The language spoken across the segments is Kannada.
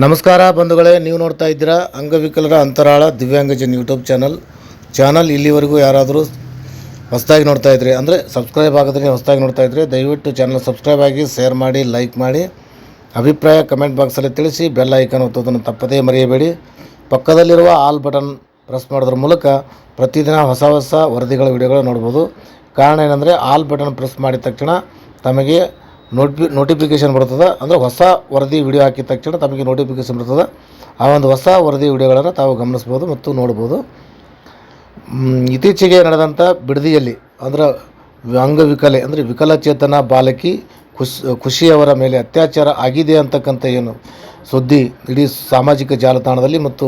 ನಮಸ್ಕಾರ ಬಂಧುಗಳೇ, ನೀವು ನೋಡ್ತಾ ಇದ್ದೀರಾ ಅಂಗವಿಕಲರ ಅಂತರಾಳ ದಿವ್ಯಾಂಗಜನ್ ಯೂಟ್ಯೂಬ್ ಚಾನಲ್. ಚಾನಲ್ ಇಲ್ಲಿವರೆಗೂ ಯಾರಾದರೂ ಹೊಸದಾಗಿ ನೋಡ್ತಾ ಇದ್ರಿ, ಅಂದರೆ ಸಬ್ಸ್ಕ್ರೈಬ್ ಆಗದ್ರೆ ಹೊಸದಾಗಿ ನೋಡ್ತಾ ಇದ್ರಿ, ದಯವಿಟ್ಟು ಚಾನಲ್ ಸಬ್ಸ್ಕ್ರೈಬ್ ಆಗಿ, ಶೇರ್ ಮಾಡಿ, ಲೈಕ್ ಮಾಡಿ. ಅಭಿಪ್ರಾಯ ಕಮೆಂಟ್ ಬಾಕ್ಸಲ್ಲಿ ತಿಳಿಸಿ, ಬೆಲ್ ಐಕನ್ ಒತ್ತೋದನ್ನು ತಪ್ಪದೇ ಮರೆಯಬೇಡಿ. ಪಕ್ಕದಲ್ಲಿರುವ ಆಲ್ ಬಟನ್ ಪ್ರೆಸ್ ಮಾಡೋದ್ರ ಮೂಲಕ ಪ್ರತಿದಿನ ಹೊಸ ಹೊಸ ವರದಿಗಳ ವಿಡಿಯೋಗಳು ನೋಡ್ಬೋದು. ಕಾರಣ ಏನಂದರೆ, ಆಲ್ ಬಟನ್ ಪ್ರೆಸ್ ಮಾಡಿದ ತಕ್ಷಣ ತಮಗೆ ನೋಟಿಫಿ ನೋಟಿಫಿಕೇಷನ್ ಬರ್ತದೆ. ಅಂದರೆ ಹೊಸ ವರದಿ ವಿಡಿಯೋ ಹಾಕಿದ ತಕ್ಷಣ ತಮಗೆ ನೋಟಿಫಿಕೇಷನ್ ಬರ್ತದೆ. ಆ ಒಂದು ಹೊಸ ವರದಿ ವಿಡಿಯೋಗಳನ್ನು ತಾವು ಗಮನಿಸ್ಬೋದು ಮತ್ತು ನೋಡ್ಬೋದು ಇತ್ತೀಚೆಗೆ ನಡೆದಂಥ ಬಿಡದಿಯಲ್ಲಿ, ಅಂದರೆ ಅಂಗವಿಕಲೆ, ಅಂದರೆ ವಿಕಲಚೇತನ ಬಾಲಕಿ ಖುಷ್ ಖುಷಿಯವರ ಮೇಲೆ ಅತ್ಯಾಚಾರ ಆಗಿದೆ ಅಂತಕ್ಕಂಥ ಏನು ಸುದ್ದಿ ಇಡೀ ಸಾಮಾಜಿಕ ಜಾಲತಾಣದಲ್ಲಿ ಮತ್ತು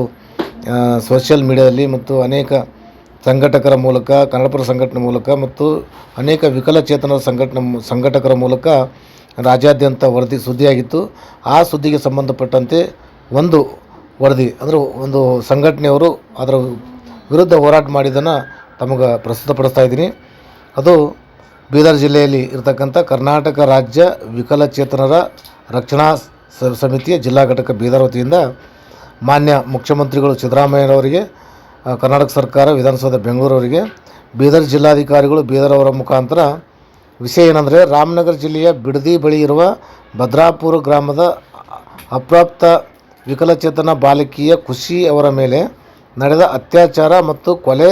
ಸೋಷಿಯಲ್ ಮೀಡಿಯಾದಲ್ಲಿ ಮತ್ತು ಅನೇಕ ಸಂಘಟಕರ ಮೂಲಕ ಕನ್ನಡಪರ ಸಂಘಟನೆ ಮೂಲಕ ಮತ್ತು ಅನೇಕ ವಿಕಲಚೇತನ ಸಂಘಟನೆ ಸಂಘಟಕರ ಮೂಲಕ ರಾಜ್ಯಾದ್ಯಂತ ವರದಿ ಸುದ್ದಿಯಾಗಿತ್ತು. ಆ ಸುದ್ದಿಗೆ ಸಂಬಂಧಪಟ್ಟಂತೆ ಒಂದು ವರದಿ, ಅಂದರೆ ಒಂದು ಸಂಘಟನೆಯವರು ಅದರ ವಿರುದ್ಧ ಹೋರಾಟ ಮಾಡಿದ್ದನ್ನು ತಮಗೆ ಪ್ರಸ್ತುತಪಡಿಸ್ತಾ ಇದ್ದೀನಿ. ಅದು ಬೀದರ್ ಜಿಲ್ಲೆಯಲ್ಲಿ ಇರತಕ್ಕಂಥ ಕರ್ನಾಟಕ ರಾಜ್ಯ ವಿಕಲಚೇತನರ ರಕ್ಷಣಾ ಸಮಿತಿಯ ಜಿಲ್ಲಾ ಘಟಕ ಬೀದರ್ ವತಿಯಿಂದ ಮಾನ್ಯ ಮುಖ್ಯಮಂತ್ರಿಗಳು ಸಿದ್ದರಾಮಯ್ಯನವರಿಗೆ ಕರ್ನಾಟಕ ಸರ್ಕಾರ, ವಿಧಾನಸೌಧ ಬೆಂಗಳೂರವರಿಗೆ, ಬೀದರ್ ಜಿಲ್ಲಾಧಿಕಾರಿಗಳು ಬೀದರ್ ಅವರ ಮುಖಾಂತರ ವಿಷಯ ಏನಂದರೆ ರಾಮನಗರ ಜಿಲ್ಲೆಯ ಬಿಡದಿ ಬಳಿ ಇರುವ ಭದ್ರಾಪುರ ಗ್ರಾಮದ ಅಪ್ರಾಪ್ತ ವಿಕಲಚೇತನ ಬಾಲಕಿಯ ಖುಷಿ ಅವರ ಮೇಲೆ ನಡೆದ ಅತ್ಯಾಚಾರ ಮತ್ತು ಕೊಲೆ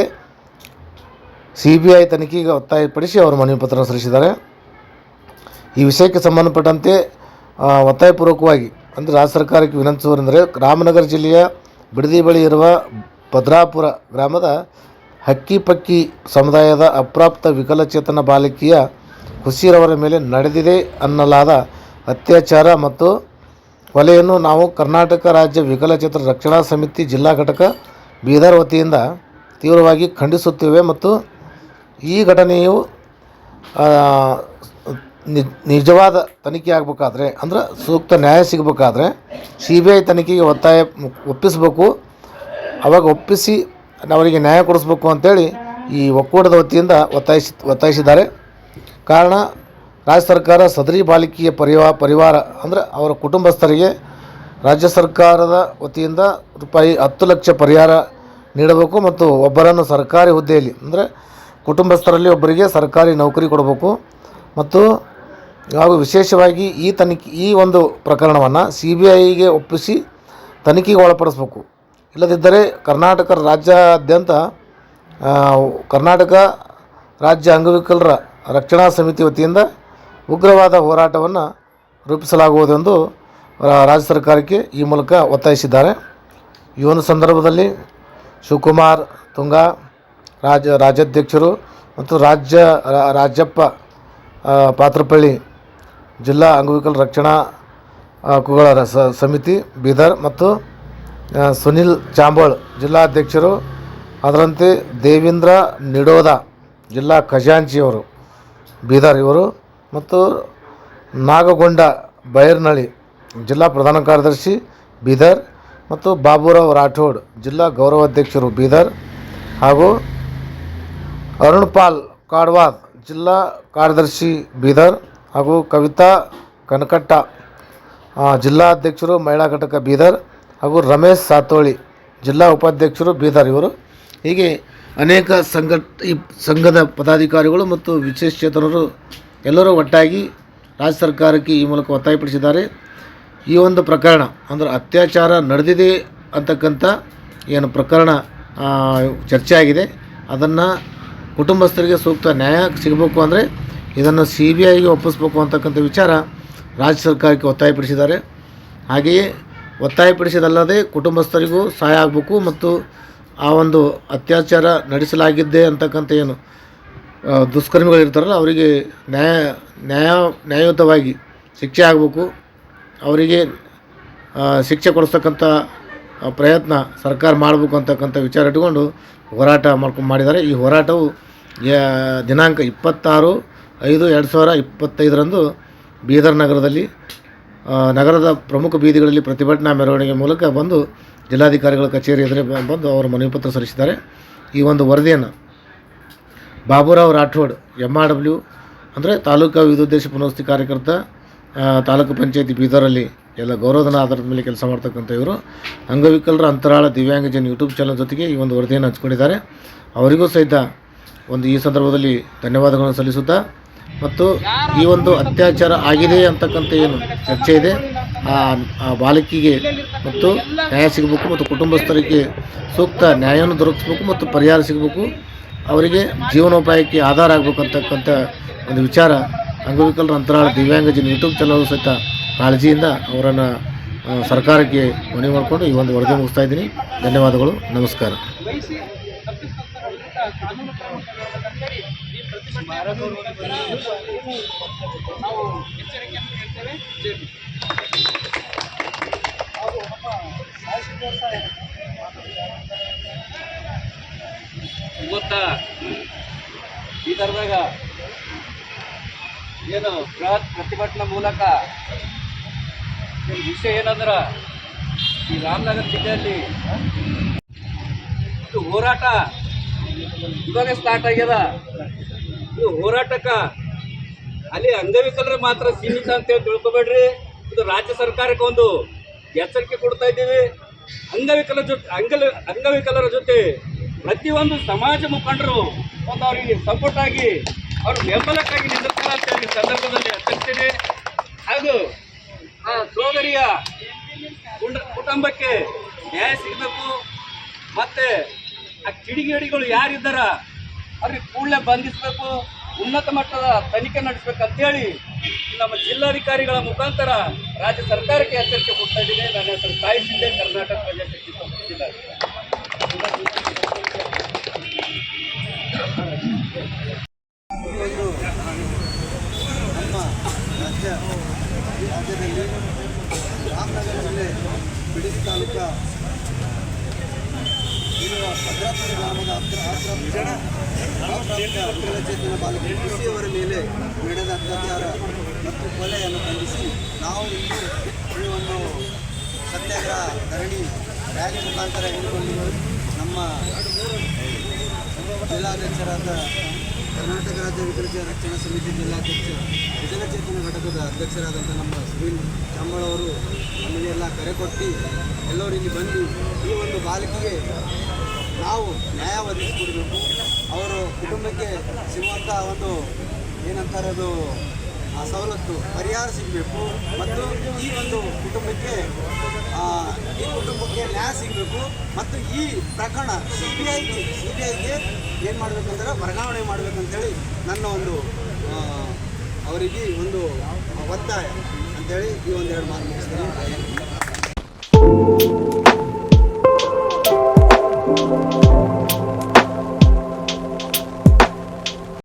ಸಿ ಬಿ ಐ ತನಿಖೆಗೆ ಒತ್ತಾಯಪಡಿಸಿ ಅವರು ಮನವಿ ಪತ್ರ ಸಲ್ಲಿಸಿದ್ದಾರೆ. ಈ ವಿಷಯಕ್ಕೆ ಸಂಬಂಧಪಟ್ಟಂತೆ ಒತ್ತಾಯಪೂರ್ವಕವಾಗಿ ಅಂದರೆ ರಾಜ್ಯ ಸರ್ಕಾರಕ್ಕೆ ವಿನಂತಿಸುವರೆಂದರೆ ರಾಮನಗರ ಜಿಲ್ಲೆಯ ಬಿಡದಿ ಬಳಿ ಇರುವ ಭದ್ರಾಪುರ ಗ್ರಾಮದ ಹಕ್ಕಿಪಕ್ಕಿ ಸಮುದಾಯದ ಅಪ್ರಾಪ್ತ ವಿಕಲಚೇತನ ಬಾಲಕಿಯ ಖುಷಿರವರ ಮೇಲೆ ನಡೆದಿದೆ ಅನ್ನಲಾದ ಅತ್ಯಾಚಾರ ಮತ್ತು ಕೊಲೆಯನ್ನು ನಾವು ಕರ್ನಾಟಕ ರಾಜ್ಯ ವಿಕಲಚೇತನ ರಕ್ಷಣಾ ಸಮಿತಿ ಜಿಲ್ಲಾ ಘಟಕ ಬೀದರ್ ವತಿಯಿಂದ ತೀವ್ರವಾಗಿ ಖಂಡಿಸುತ್ತೇವೆ ಮತ್ತು ಈ ಘಟನೆಯು ನಿಜವಾದ ತನಿಖೆ ಆಗಬೇಕಾದ್ರೆ, ಅಂದ್ರೆ ಸೂಕ್ತ ನ್ಯಾಯ ಸಿಗಬೇಕಾದ್ರೆ ಸಿ ಬಿ ಐ ತನಿಖೆಗೆ ಒತ್ತಾಯ ಒಪ್ಪಿಸಬೇಕು. ಅವಾಗ ಒಪ್ಪಿಸಿ ಅವರಿಗೆ ನ್ಯಾಯ ಕೊಡಿಸ್ಬೇಕು ಅಂತೇಳಿ ಈ ಒಕ್ಕೂಟದ ವತಿಯಿಂದ ಒತ್ತಾಯಿಸಿ, ಒತ್ತಾಯಿಸಿದ್ದಾರೆ. ಕಾರಣ ರಾಜ್ಯ ಸರ್ಕಾರ ಸದರಿ ಬಾಲಕಿಯ ಪರಿವಾ, ಪರಿವಾರ ಅಂದರೆ ಅವರ ಕುಟುಂಬಸ್ಥರಿಗೆ ರಾಜ್ಯ ಸರ್ಕಾರದ ವತಿಯಿಂದ ರೂಪಾಯಿ ಹತ್ತು ಲಕ್ಷ ಪರಿಹಾರ ನೀಡಬೇಕು ಮತ್ತು ಒಬ್ಬರನ್ನು ಸರ್ಕಾರಿ ಹುದ್ದೆಯಲ್ಲಿ ಅಂದರೆ ಕುಟುಂಬಸ್ಥರಲ್ಲಿ ಒಬ್ಬರಿಗೆ ಸರ್ಕಾರಿ ನೌಕರಿ ಕೊಡಬೇಕು ಮತ್ತು ಹಾಗೂ ವಿಶೇಷವಾಗಿ ಈ ತನಿಖೆ, ಈ ಒಂದು ಪ್ರಕರಣವನ್ನು ಸಿ ಬಿ ಐಗೆ ಒಪ್ಪಿಸಿ ತನಿಖೆಗೆ ಒಳಪಡಿಸ್ಬೇಕು. ಇಲ್ಲದಿದ್ದರೆ ಕರ್ನಾಟಕ ರಾಜ್ಯಾದ್ಯಂತ ಕರ್ನಾಟಕ ರಾಜ್ಯ ಅಂಗವಿಕಲರ ರಕ್ಷಣಾ ಸಮಿತಿ ವತಿಯಿಂದ ಉಗ್ರವಾದ ಹೋರಾಟವನ್ನು ರೂಪಿಸಲಾಗುವುದೆಂದು ರಾಜ್ಯ ಸರ್ಕಾರಕ್ಕೆ ಈ ಮೂಲಕ ಒತ್ತಾಯಿಸಿದ್ದಾರೆ. ಈ ಒಂದು ಸಂದರ್ಭದಲ್ಲಿ ಶಿವಕುಮಾರ್ ತುಂಗಾ, ರಾಜ, ರಾಜ್ಯಾಧ್ಯಕ್ಷರು ಮತ್ತು ರಾಜ್ಯ ರಾಜ್ಯಪ್ಪ ಪಾತ್ರಪಳ್ಳಿ ಜಿಲ್ಲಾ ಅಂಗವಿಕಲ ರಕ್ಷಣಾ ಹಕ್ಕುಗಳ ಸಮಿತಿ, ಬೀದರ್ ಮತ್ತು ಸುನಿಲ್ ಚಾಂಬೋಳ್ ಜಿಲ್ಲಾಧ್ಯಕ್ಷರು ಅದರಂತೆ ದೇವೇಂದ್ರ ನಿಡೋದ ಜಿಲ್ಲಾ ಖಜಾಂಚಿಯವರು. ಬೀದರ್ ಇವರು ಮತ್ತು ನಾಗಗೊಂಡ ಬೈರ್ನಳ್ಳಿ ಜಿಲ್ಲಾ ಪ್ರಧಾನ ಕಾರ್ಯದರ್ಶಿ ಬೀದರ್ ಮತ್ತು ಬಾಬುರಾವ್ ರಾಠೋಡ್ ಜಿಲ್ಲಾ ಗೌರವಾಧ್ಯಕ್ಷರು ಬೀದರ್ ಹಾಗೂ ಅರುಣ್ ಪಾಲ್ ಕಾಡ್ವಾದ್ ಜಿಲ್ಲಾ ಕಾರ್ಯದರ್ಶಿ ಬೀದರ್ ಹಾಗೂ ಕವಿತಾ ಕನಕಟ್ಟ ಜಿಲ್ಲಾಧ್ಯಕ್ಷರು ಮಹಿಳಾ ಘಟಕ ಬೀದರ್ ಹಾಗೂ ರಮೇಶ್ ಸಾತೋಳಿ ಜಿಲ್ಲಾ ಉಪಾಧ್ಯಕ್ಷರು ಬೀದರ್ ಇವರು. ಹೀಗೆ ಅನೇಕ ಸಂಘ ಈ ಸಂಘದ ಪದಾಧಿಕಾರಿಗಳು ಮತ್ತು ವಿಶೇಷಚೇತನರು ಎಲ್ಲರೂ ಒಟ್ಟಾಗಿ ರಾಜ್ಯ ಸರ್ಕಾರಕ್ಕೆ ಈ ಮೂಲಕ ಒತ್ತಾಯಪಡಿಸಿದ್ದಾರೆ ಈ ಒಂದು ಪ್ರಕರಣ ಅಂದರೆ ಅತ್ಯಾಚಾರ ನಡೆದಿದೆ ಅಂತಕ್ಕಂಥ ಏನು ಪ್ರಕರಣ ಚರ್ಚೆ ಆಗಿದೆ. ಅದನ್ನು ಕುಟುಂಬಸ್ಥರಿಗೆ ಸೂಕ್ತ ನ್ಯಾಯ ಸಿಗಬೇಕು ಅಂದರೆ ಇದನ್ನು ಸಿ ಬಿ ಐಗೆ ಒಪ್ಪಿಸ್ಬೇಕು ಅಂತಕ್ಕಂಥ ವಿಚಾರ ರಾಜ್ಯ ಸರ್ಕಾರಕ್ಕೆ ಒತ್ತಾಯಪಡಿಸಿದ್ದಾರೆ ಹಾಗೆಯೇ ಒತ್ತಾಯಪಡಿಸಿದಲ್ಲದೆ ಕುಟುಂಬಸ್ಥರಿಗೂ ಸಹಾಯ ಆಗಬೇಕು ಮತ್ತು ಆ ಒಂದು ಅತ್ಯಾಚಾರ ನಡೆಸಲಾಗಿದ್ದೆ ಅಂತಕ್ಕಂಥ ಏನು ದುಷ್ಕರ್ಮಿಗಳಿರ್ತಾರಲ್ಲ ಅವರಿಗೆ ನ್ಯಾಯ ನ್ಯಾಯ, ನ್ಯಾಯಯುತವಾಗಿ ಶಿಕ್ಷೆ ಆಗಬೇಕು. ಅವರಿಗೆ ಶಿಕ್ಷೆ ಕೊಡಿಸ್ತಕ್ಕಂಥ ಪ್ರಯತ್ನ ಸರ್ಕಾರ ಮಾಡಬೇಕು ಅಂತಕ್ಕಂಥ ವಿಚಾರ ಇಟ್ಕೊಂಡು ಹೋರಾಟ ಮಾಡ್ಕೊಂಡು ಮಾಡಿದ್ದಾರೆ. ಈ ಹೋರಾಟವು ದಿನಾಂಕ ಇಪ್ಪತ್ತಾರು ಐದು ಎರಡು ಸಾವಿರ ಇಪ್ಪತ್ತೈದರಂದು ಬೀದರ್ ನಗರದಲ್ಲಿ ನಗರದ ಪ್ರಮುಖ ಬೀದಿಗಳಲ್ಲಿ ಪ್ರತಿಭಟನಾ ಮೆರವಣಿಗೆ ಮೂಲಕ ಬಂದು ಜಿಲ್ಲಾಧಿಕಾರಿಗಳ ಕಚೇರಿ ಎದುರೇ ಬಂದು ಅವರು ಮನವಿ ಪತ್ರ ಸಲ್ಲಿಸಿದ್ದಾರೆ. ಈ ಒಂದು ವರದಿಯನ್ನು Baburao Rathod M R W ಅಂದರೆ ತಾಲೂಕಾ ವಿದ್ಯುದ್ದೇಶ ಪುನರ್ವಸತಿ ಕಾರ್ಯಕರ್ತ ತಾಲೂಕು ಪಂಚಾಯತಿ ಬೀದರಲ್ಲಿ ಎಲ್ಲ ಗೌರವಧನ ಆಧಾರದ ಮೇಲೆ ಕೆಲಸ ಮಾಡ್ತಕ್ಕಂಥ ಇವರು. ಅಂಗವಿಕಲರ ಅಂತರಾಳ ದಿವ್ಯಾಂಗಜನ್ ಯೂಟ್ಯೂಬ್ ಚಾನಲ್ ಜೊತೆಗೆ ಈ ಒಂದು ವರದಿಯನ್ನು ಹಂಚ್ಕೊಂಡಿದ್ದಾರೆ. ಅವರಿಗೂ ಸಹಿತ ಒಂದು ಈ ಸಂದರ್ಭದಲ್ಲಿ ಧನ್ಯವಾದಗಳನ್ನು ಸಲ್ಲಿಸುತ್ತಾ ಮತ್ತು ಈ ಒಂದು ಅತ್ಯಾಚಾರ ಆಗಿದೆ ಅಂತಕ್ಕಂಥ ಏನು ಚರ್ಚೆ ಇದೆ. ಆ ಬಾಲಕಿಗೆ ಮತ್ತು ನ್ಯಾಯ ಸಿಗಬೇಕು ಮತ್ತು ಕುಟುಂಬಸ್ಥರಿಗೆ ಸೂಕ್ತ ನ್ಯಾಯವನ್ನು ದೊರಕಿಸ್ಬೇಕು ಮತ್ತು ಪರಿಹಾರ ಸಿಗಬೇಕು. ಅವರಿಗೆ ಜೀವನೋಪಾಯಕ್ಕೆ ಆಧಾರ ಆಗಬೇಕಂತಕ್ಕಂಥ ಒಂದು ವಿಚಾರ ಅಂಗವಿಕಲರ ಅಂತರಾಳ ದಿವ್ಯಾಂಗಜನ ಯೂಟ್ಯೂಬ್ ಚಾನಲ್ ಸಹಿತ ಕಾಳಜಿಯಿಂದ ಅವರನ್ನು ಸರ್ಕಾರಕ್ಕೆ ಮನವಿ ಮಾಡಿಕೊಂಡು ಈ ಒಂದು ವರದಿ ಮುಗಿಸ್ತಾ ಇದ್ದೀನಿ. ಧನ್ಯವಾದಗಳು. ನಮಸ್ಕಾರ. ವಹಿಸಿ ತಪ್ಪಿತಸ್ಥರ ಇವತ್ತ? ತರದಾಗ ಏನು ಬೃಹತ್ ಪ್ರತಿಭಟನೆ ಮೂಲಕ ವಿಷಯ ಏನಂದ್ರ ಈ ರಾಮನಗರ ಜಿಲ್ಲೆಯಲ್ಲಿ ಇದು ಹೋರಾಟ ಇವಾಗ ಸ್ಟಾರ್ಟ್ ಆಗ್ಯದ. ಇದು ಹೋರಾಟಕ್ಕ ಅಲ್ಲಿ ಅಂಗವಿಕಲರ ಮಾತ್ರ ಸೀಮಿತ ಅಂತೇಳಿ ತಿಳ್ಕೊಬೇಡ್ರಿ. ಇದು ರಾಜ್ಯ ಸರ್ಕಾರಕ್ಕೆ ಒಂದು ಎಚ್ಚರಿಕೆ ಕೊಡ್ತಾ ಇದ್ದೀವಿ. ಅಂಗವಿಕಲರ ಜೊತೆ ಅಂಗಲ ಅಂಗವಿಕಲರ ಜೊತೆ ಪ್ರತಿಯೊಂದು ಸಮಾಜ ಮುಖಂಡರು ಒಂದು ಅವರಿಗೆ ಸಪೋರ್ಟ್ ಆಗಿ ಅವರು ಬೆಂಬಲಕ್ಕಾಗಿ ನಿಂದಿರ್ತಾರೆ ಅಂತ ಹೇಳಿ ಸಂದರ್ಭದಲ್ಲಿ ಎಚ್ಚರಿಸ್ತೀನಿ ಹಾಗೂ ಆ ಸೋದರಿಯ ಕುಟುಂಬಕ್ಕೆ ನ್ಯಾಯ ಸಿಗಬೇಕು. ಮತ್ತೆ ಆ ಕಿಡಿಗೇಡಿಗಳು ಯಾರಿದ್ದಾರ, ಅವ್ರಿಗೆ ಕೂಡಲೇ ಬಂಧಿಸಬೇಕು. ಉನ್ನತ ಮಟ್ಟದ ತನಿಖೆ ನಡೆಸಬೇಕಂತೇಳಿ ನಮ್ಮ ಜಿಲ್ಲಾಧಿಕಾರಿಗಳ ಮುಖಾಂತರ ರಾಜ್ಯ ಸರ್ಕಾರಕ್ಕೆ ಎಚ್ಚರಿಕೆ ಕೊಡ್ತಾ ಇದ್ದೀನಿ. ನನ್ನ ಹೆಸರು ಕಾಯಿಸಿದ್ದೆ ಕರ್ನಾಟಕ ಪ್ರಜಾಶಕ್ತಿ ಸಂಸ್ಥೆ ಗ್ರಾಮದ ಹತ್ರ ಅಪ್ರಾಪ್ತ ವಿಕಲಚೇತನ ಬಾಲಕಿ ಕೃಷಿಯವರ ಮೇಲೆ ನಡೆದ ಅತ್ಯಾಚಾರ ಮತ್ತು ಕೊಲೆಯನ್ನು ಖಂಡಿಸಿ ನಾವು ಇಂದು ಈ ಒಂದು ಸತ್ಯಾಗ್ರಹ ಧರಣಿ ರ್ಯಾಲಿ ಮುಖಾಂತರ ಹೇಳಿಕೊಂಡಿರುವ ನಮ್ಮ ಜಿಲ್ಲಾಧ್ಯಕ್ಷರಾದ ಕರ್ನಾಟಕ ರಾಜ್ಯ ವಿಕೃತಿ ರಕ್ಷಣಾ ಸಮಿತಿ ಜಿಲ್ಲಾಧ್ಯಕ್ಷ ವಿಕಲಚೇತನ ಘಟಕದ ಅಧ್ಯಕ್ಷರಾದಂಥ ನಮ್ಮ ಸುನೀಲ್ ಚಾಂಬಳ ಅವರು ನಮಗೆಲ್ಲ ಕರೆ ಕೊಟ್ಟು ಎಲ್ಲರೂ ಇಲ್ಲಿ ಬಂದು ಈ ಒಂದು ಬಾಲಕಿಗೆ ನಾವು ನ್ಯಾಯ ಒದಗಿಸಿಕೊಡಬೇಕು. ಅವರು ಕುಟುಂಬಕ್ಕೆ ಸಿಗುವಂಥ ಒಂದು ಏನಂತಾರೆ ಅದು, ಆ ಸವಲತ್ತು, ಪರಿಹಾರ ಸಿಗಬೇಕು. ಮತ್ತು ಈ ಒಂದು ಕುಟುಂಬಕ್ಕೆ ಈ ಕುಟುಂಬಕ್ಕೆ ನ್ಯಾಯ ಸಿಗಬೇಕು. ಮತ್ತು ಈ ಪ್ರಕರಣ ಸಿ ಬಿ ಐಗೆ ಸಿ ಬಿ ಐಗೆ ಏನು ಮಾಡಬೇಕಂದ್ರೆ ವರ್ಗಾವಣೆ ಮಾಡಬೇಕಂತೇಳಿ ನನ್ನ ಒಂದು ಅವರಿಗೆ ಒಂದು ಒತ್ತಾಯ ಅಂತೇಳಿ ಈ ಒಂದೆರಡು ಮಾತು ಮುಗಿಸ್ತೀನಿ.